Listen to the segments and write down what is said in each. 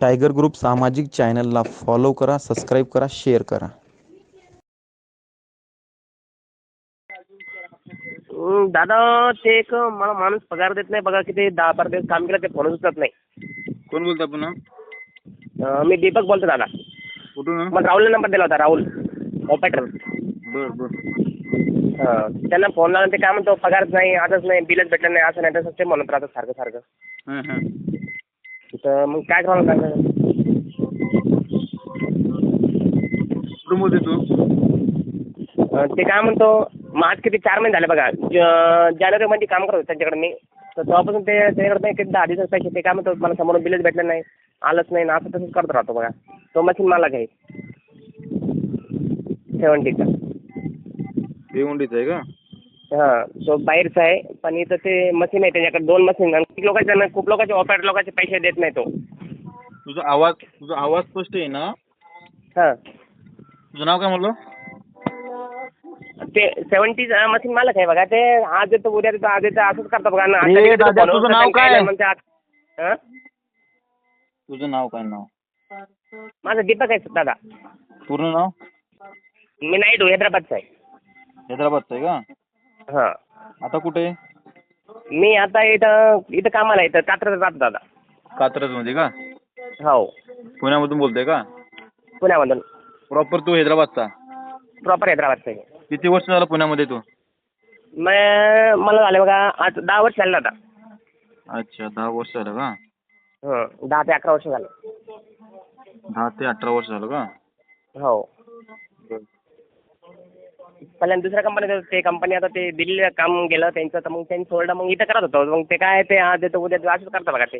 Tiger group सामाजिक चॅनलला follow करा सबस्क्राईब करा शेअर करा. दादा ते एक मला माणूस पगार देत नाही बघा किती दहा बारा दिवस काम केलं ते फोनच उचलत नाही. कोण बोलता पुन्हा? अं, मी दीपक बोलतो दादा. कुठून मला राहुलने नंबर दिला होता राहुल. ऑपरेटर बर बर. हां त्यांना फोन लावला ते काय म्हणतो पगारच नाही आजच नाही बिलच भेटलं नाही असं नाही तसं ते म्हणत राहतं सारखं सारखं. हां हां. तर मग काय करावं कुठून बोलते तू? अं, ते काय म्हणतो मग आज किती चार महिने झाले बघा. ज- जानेवारीमध्ये काम करत होतो त्यांच्याकडे मी. तर तेव्हापासून ते त्याच्याकडे नाही किती दहा दिवसाचे पैसे ते काय म्हणतो मला समोरून बिलच भेटलं नाही. आलंच नाही. ना असं तसंच करत राहतो बघा. तो मशीन मला घ्याय सेवन्टीचा भिवंडीचं आहे का? हां तो बाहेरचा आहे पण इथं ते मशीन आहे त्याच्याकडे दोन मशीन आणि खूप लोकांच्या ना खूप लोकांचे ऑपरेटर लोकांचे पैसे देत नाही तो. तुझा आवाज तुझा आवाज स्पष्ट आहे ना? हां. तुझं नाव काय म्हणलं? ते सेवन्टी मशीन मालक आहे बघा ते आज येतो उद्या देतो आज येतो असंच करतो बघा ना. दादा, तुझं नाव काय? नाही म्हणते आज- हां? तुझं नाव काय नाव? माझं दीपक आहे दादा. पूर्ण नाव? मी नाईडू हैदराबादचा आहे. हैदराबादचं आहे का? हां. आता कुठे? मी आता इथं इथं कामाला इथं कात्रज राहतो दादा. कात्रजमध्ये का? हो. पुण्यामधून बोलतोय का? पुण्यामधून. प्रॉपर तू हैदराबादचा? प्रॉपर हैदराबादचा आहे. किती वर्ष झालं पुण्यामध्ये तू? मग मला झाले बघा आज दहा वर्ष झाले दादा. अच्छा दहा वर्ष झालं का? हं दहा ते अकरा वर्ष झालं. दहा ते अठरा वर्ष झालं का? हो. पहिल्यांदा दुसऱ्या कंपनीत ते कंपनी आता ते दिल्लीला काम गेलं त्यांचं तर मग त्यांनी सोडलं मग इथं करत होतो. मग ते काय ते आज येतो उद्या येतो असंच करतं बघा ते.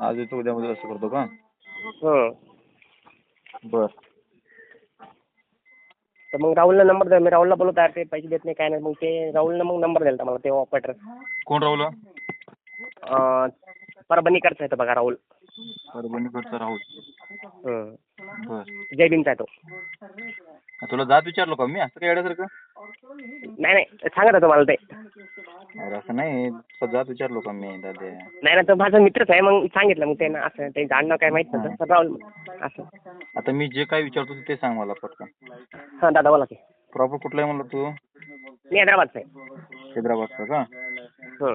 आज येतो उद्यामध्ये असं करतो का? हं. बर. तर मग राहुलला नंबर द्या. मी राहुलला बोलत आहे ते पैसे देत नाही काय नाही. मग ते राहुलनं मग नंबर दिला मला ते ऑपरेटर कोण राहुल परभणीकडचा आहे तो बघा राहुल. परभणीकडचा राहुल. हं. बर. जय भीमचा आहे तो. तुला जात विचारलो का मी? असं काय येण्यासारखं नाही नाही. सांगत होतो मला ते. अरे असं नाही. तुला जात विचारलो का मी? दादा. नाही ना तो माझा मित्रच आहे. मग सांगितलं मग त्यांना असं. ते जाणणं काय माहीत नव्हतं. तर राहुल असं. आता मी जे काय विचारतो ते सांग मला पटकन. हां दादा बोला की. प्रॉपर कुठला आहे म्हणलं तू? मी हैदराबादचा आहे. हैदराबादचा का? हं.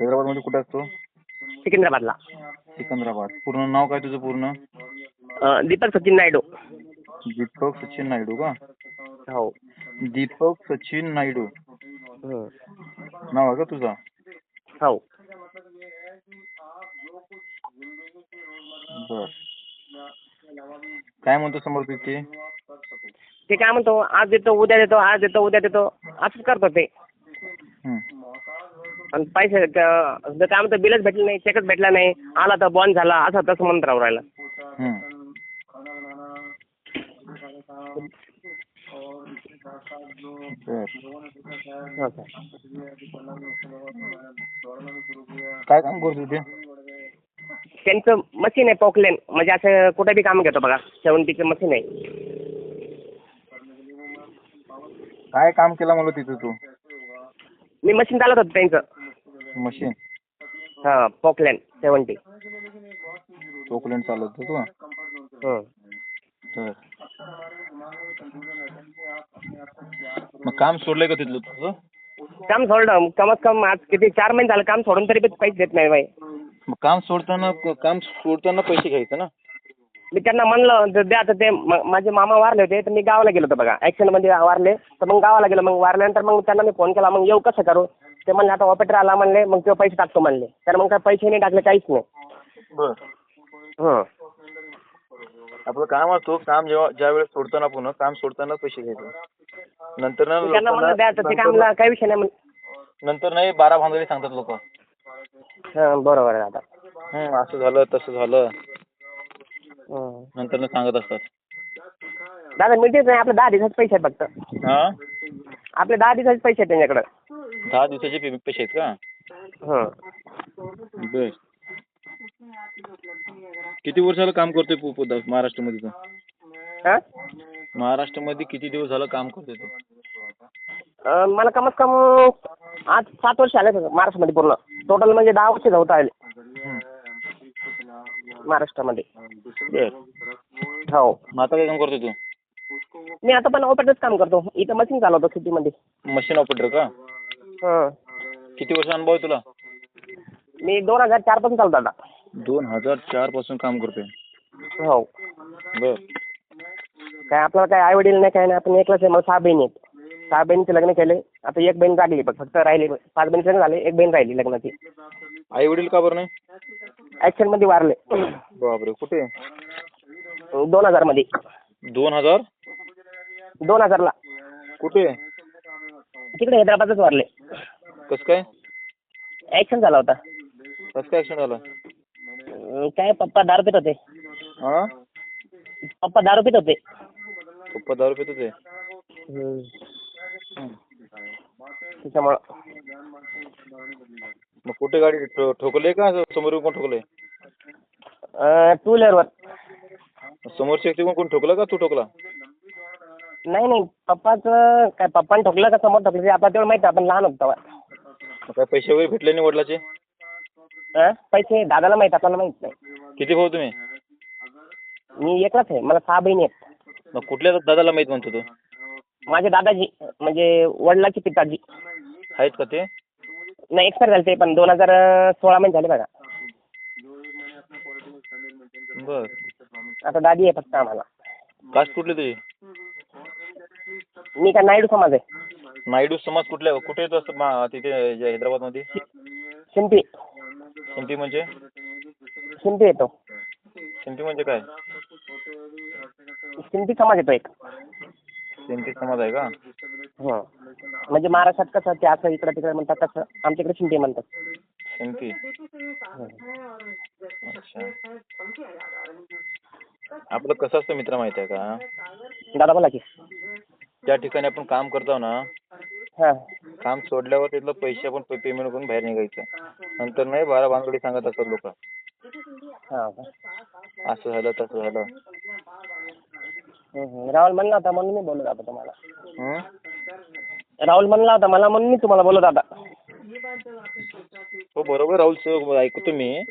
हैदराबादमध्ये कुठं असतो? सिकंदराबादला. सिकंदराबाद. पूर्ण नाव काय तुझं पूर्ण? अं, दीपक सचिन नायडू. दीपक सचिन नायडू का? हो. दीपक सचिन नायडू. हं. नाव आहे का तुझं? हो. बर. काय म्हणतो समोर तिथे ते काय म्हणतो आज देतो उद्या देतो आज देतो उद्या देतो असंच करतो ते. आणि पैसे क- काय म्हणतो बिलच भेटलं नाही चेकच भेटला नाही आला तर बॉन्ड झाला असं तसं म्हणत राहू राहिला बर हो काय काम करतो तिथे त्यांचं मशीन आहे पोकलेन म्हणजे असं कुठे बी काम घेतो बघा. सेवन्टीचं मशीन आहे. काय काम केलं म्हणलं तिथे तू? मी मशीन चालत होतो त्यांचं. मशीन हां पोकलेन सेवन्टी चोकलेन चालवतो तू? हं. तर. काम सोडलंय का तिथलं तुझं? काम सोडलं. कमीत कम आज किती चार महिने झालं काम सोडून तरी बी पैसे देत नाही बाई. मग काम सोडताना काम सोडताना पैसे घ्यायचं ना? मी त्यांना म्हणलं तर द्या आता ते म- माझे मामा वारले होते तर मी गावाला गेलो होतो बघा. ॲक्सिडेंटमध्ये वारले. तर मग गावाला गेलो. मग वारल्यानंतर मग त्यांना मी फोन केला. मग येऊ कसं करू? ते म्हणले आता ऑपरेटर आला म्हणले मग ते पैसे टाकतो म्हणले. तर मग काय पैसे नाही टाकले काहीच नाही. बर. हं. आपलं काम असतो. काम जेव्हा ज्या वेळेस सोडताना पुन्हा काम सोडताना पैसे घ्यायचे. नंतर ना त्यांना म्हणलं ते काही विषय नाही. नंतर नाही बारा भांगडी सांगतात लोक. हां बरोबर आहे दादा असं झालं तसं झालं. हं. नंतर सांगत असतात. दादा मिळतेच नाही आपले दहा दिवसाचे पैसे आहेत फक्त. हा? आपले दहा दिवसाचे पैसे आहेत त्यांच्याकडं. दहा दिवसाचे पे- पैसे आहेत का? हं. बर. किती वर्ष झालं काम करतोय पु- पु- महाराष्ट्रामध्ये तू? हां? महाराष्ट्रामध्ये किती दिवस झालं काम करतोय तू? अं, मला कमीत कम आज सात वर्ष आले महाराष्ट्रामध्ये पूर्ण. टोटल म्हणजे दहा वर्ष होत आले. महाराष्ट्रामध्ये. बर. हो. मग आता काय काम करतोय तू? मी आता पण ऑपरेटरच काम करतो. इथं मशीन चालवतो सिटीमध्ये मशीन ऑपरेटर का? हं. किती वर्ष अनुभव आहे तुला? मी दोन हजार चारपासून चालतो आता. दोन हजार चारपासून काम करतोय. हो. बर. काय आपल्याला काय आई वडील नाही काय नाही. आपण एकलाच आहे मला सहा बहिणी आहेत. सहा बहिणीचे लग्न केले आता एक बहीण लागली बघ फक्त राहिली. पाच बहिणीचे लग्न झाले एक बहीण राहिली लग्नाची. आई वडील का बरं नाही? ॲक्सिडेंटमध्ये वारले. बापरे कुठे? दोन हजारमध्ये दोन हजार? दोन हजारला. कुठे? तिकडे हैदराबादच वारले. कसं काय? ॲक्सिडेंट झाला होता. कसं काय ऍक्सिडेंट झाला? अं, काय पप्पा दारू पित होते. हा पप्पा दारू पित होते. पप्पा दारू पित होते? त्याच्यामुळं. मग कुठे गाडी ठो- ठोकले का? समोर कोण ठोकले टू व्हीलरवर. समोरच्या व्यक्ती कोण ठोकलं का? तू ठोकला? नाही नाही. पप्पाचं काय पप्पाने ठोकलं का? समोर ठोकलं. ते आपल्याला तेवढं माहिती आपण लहान होतो तेव्हा. मग काय पैसे वगैरे भेटले नाही वडिलाचे? अं? पैसे दादाला माहीत आपल्याला माहीत नाही. किती भाऊ तुम्ही? मी एकलाच आहे. मला सहा बहिणी आहेत. मग कुठल्या दादाला माहीत म्हणतो तू? माझे दादाजी म्हणजे वडिलाचे पिताजी. आहेत का ते? नाही एक्सपायर झाले ते पण दोन हजार सोळा मध्ये झाले बघा. बर. आता दादी आहे फक्त आम्हाला. कास्ट कुठली तुझी? मी काय नायडू समाज आहे. नायडू समाज कुठल्या कुठे येतो असं मा- तिथे हैदराबादमध्ये शिंपी. शिंपी म्हणजे? शिंपी येतो. शिंपी म्हणजे काय? शिंपी समाज येतो एक. शिंपी समाज आहे का? हं. म्हणजे महाराष्ट्रात कसं ते असं इकडं तिकडे म्हणतात तसं आमच्याकडे शिंपी म्हणतात. शिंपी अच्छा. आपलं कसं असतं मित्र माहिती आहे का? दादा बोला की. ज्या ठिकाणी आपण काम करतो ना हां. काम सोडल्यावर तिथलं पैसे आपण पेमेंट करून बाहेर निघायचं. नंतर नाही बारा भानगडी सांगत असतात लोक. हां? असं झालं तसं झालं. हं, हं. राहुल म्हणला होता म्हणून मी बोलत होता तुम्हाला. हं? राहुल म्हणला होता मला म्हणून मी तुम्हाला बोलत होता. हो बरोबर राहुल सर ऐकतो मी.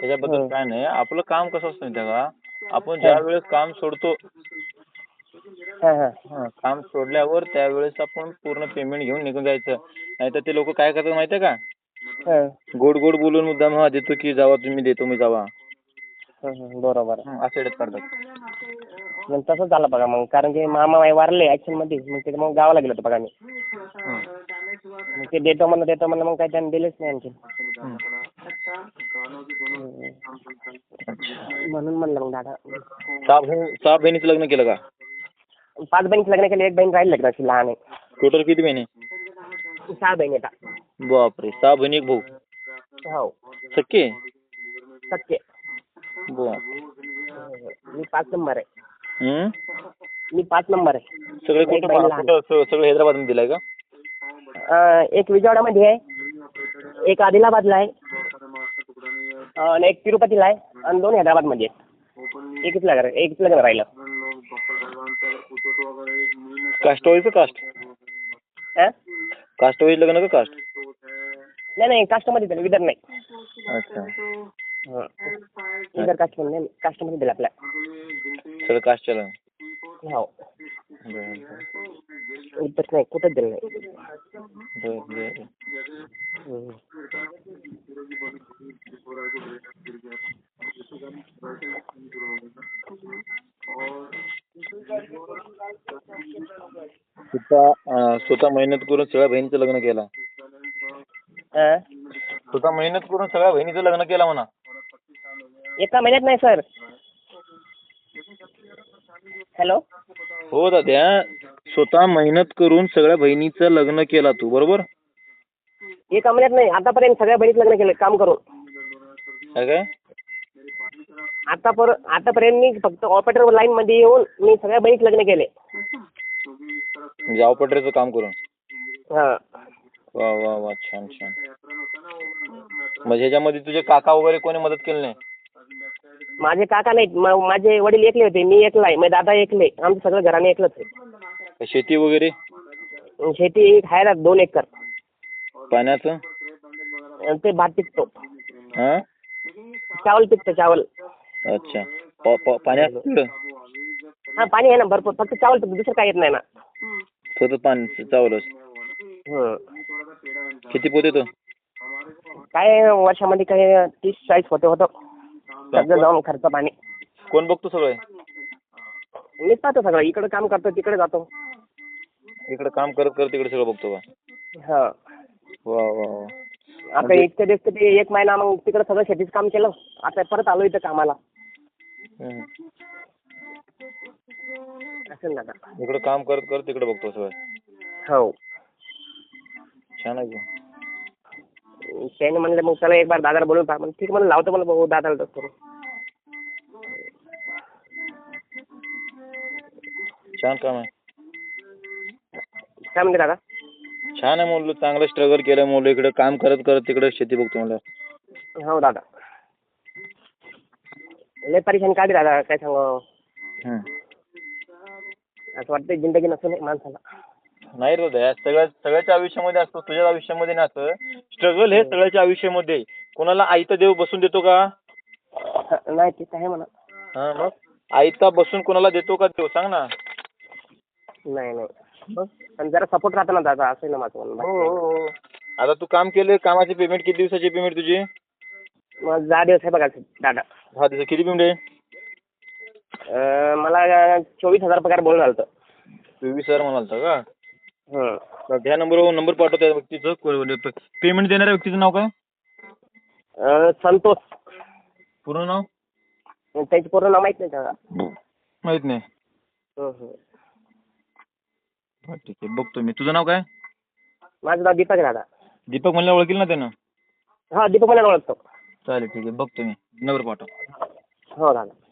त्याच्याबद्दल. काय नाही. आपलं काम कसं असतं माहिती का? आपण ज्या वेळेस काम सोडतो. हां हां हं, काम सोडल्यावर त्यावेळेस आपण पूर्ण पेमेंट घेऊन निघून जायचं. नाहीतर ते लोक काय करतात माहिती आहे का? हं. गोड गोड बोलून मुद्दाम हा देतो की जावा तुम्ही देतो मी जावा. हं, हं. बरोबर. हं, असे करतात मग तसंच झालं बघा. मग कारण की मामा माय वारले ऍक्शनमध्ये. मग ते मग गावाला गेलो होतो बघा मी. मग ते देतो म्हणलं देतो म्हणलं मग काही त्यांनी दिलेच नाही आणखी. म्हणून म्हणलं मग दादा. सहा बहिणी सहा बहिणीचं लग्न केलं का? पाच बहिणीचं लग्न केलं. एक बहीण राहील लग्नाची लहान आहे. टोटल किती बहिणी? सहा बहिणी आता. बापरे सहा बहिणी एक भाऊ. हो. सक्के सत्य बाप मी पाच नंबर आहे. हं? मी पाच नंबर आहे. सगळे एक कुठं लहान. सगळं हैदराबादमध्ये दिलाय का? अं, एक विजयवाडामध्ये आहे. एक आदिलाबादला आहे. अं, आणि एक तिरुपतीला आहे. आणि दोन हैदराबादमध्ये आहेत. एकच लग्न एकच लग्न राहिलं. कास्ट वाईज कास्ट अं? कास्ट वाईज लग्न का कास्ट नाही नाही कास्टमध्ये दिलं विदर नाही. अच्छा. हं. विदर कास्टमध्ये नाही कास्टमध्ये दिलं आपल्या सगळं कास्ट चला हो. इथंच नाही दिलं नाही. बर बर. स्वतः अं, स्वतः मेहनत करून सगळ्या बहिणीचं लग्न केला? स्वतः मेहनत करून सगळ्या बहिणीचं लग्न केला म्हणा. एका महिन्यात नाही सर. हॅलो. हो दाद्या स्वतः मेहनत करून सगळ्या बहिणीचं लग्न केला तू बरोबर? एका महिन्यात नाही. आतापर्यंत सगळ्या बहिणीत लग्न केलं काम करून. काय आता पर आतापर्यंत मी फक्त ऑपरेटर लाईन मध्ये येऊन मी सगळ्या बहिणीत लग्न केले. म्हणजे ऑपरेटरचं काम करून? हा. वा वा वा छान छान. म्हणजे ह्याच्यामध्ये तुझे काका वगैरे कोणी मदत केली नाही? माझे काका नाहीत म- माझे वडील एकले होते मी एकला आहे माझे दादा एकले आमचं सगळं घराने एकलंच आहे. शेती वगैरे? शेती आहे ना दोन एकर. पाण्याचं? ते भात पिकतो. हा? चावल पिकतं चावल. अच्छा. प- हा पाणी आहे ना भरपूर. फक्त चावल दुसरं काही येत नाही ना. फक्त पाणी चावलंच हं. किती पोत येतो? काय वर्षामध्ये काही तीस चाळीस होते होतं. सगळं जाऊन खर्च पाणी. कोण बघतो सगळं मीच पाहतो सगळं. इकडं काम करतो तिकडे जातो. इकडे काम करत करत तिकडे सगळं बघतो का? हा. वा वा वा. आता म्हणजे- इतके दिवस ते एक महिना मग तिकडे सगळं शेतीचं काम केलं. आता परत आलो इथं कामाला. हम्म. असं ना आता. इकडे काम करत करत तिकडे बघतो सगळं. हो. छान आहे की. त्याने म्हणलं मग चला एक बार दादाला बोलून पहा. मग ठीक म्हणलं लावतो. मला भाऊ दादाला तसं करून छान काम आहे. काय म्हणते दादा? छान आहे म्हणलं चांगलं स्ट्रगल केलं म्हणलं इकडे काम करत करत तिकडे शेती बघतो म्हणलं. हो दादा. लय परेशान काढली दादा काय सांगू हम्म. असं वाटतं जिंदगी नसून माणसाला. नाही रे सगळ्या सगळ्याच्या आयुष्यामध्ये असतो तुझ्या आयुष्यामध्ये नसतं स्ट्रगल हे सगळ्याच्या आयुष्यामध्ये. आहे. कोणाला आईता देव बसून देतो का? नाही ते तर आहे म्हणा. हा मग? आईता बसून कोणाला देतो का देव? सांग ना. नाही नाही. पण जरा सपोर्ट राहतो ना दादा असं आहे ना माझं म्हणणं. हो बाकी हो हो. आता तू काम केलं कामाची पेमेंट किती दिवसाची पेमेंट तुझी. मग दहा दिवस आहे बघा दादा. दहा दिवस किती पेमेंट आहे? अं, मला चोवीस हजार पगार बोलून आलं होतं. चोवीस हजार म्हणाल का? हं. त्या नंबरवर नंबर पाठव त्या व्यक्तीचं. पेमेंट देणाऱ्या व्यक्तीचं नाव काय? अं, संतोष. पूर्ण नाव? त्याची पूर्ण नाव माहीत नाही दादा माहीत नाही. हं, हं. बरं, ठीक आहे. बघतो मी. तुझं नाव काय? माझं नाव दीपक दादा. दीपक म्हणल्या ओळखील ना त्यानं? हा दीपक मला ओळखतो. चालेल ठीक आहे. बघतो मी. नंबर पाठव. हो दादा.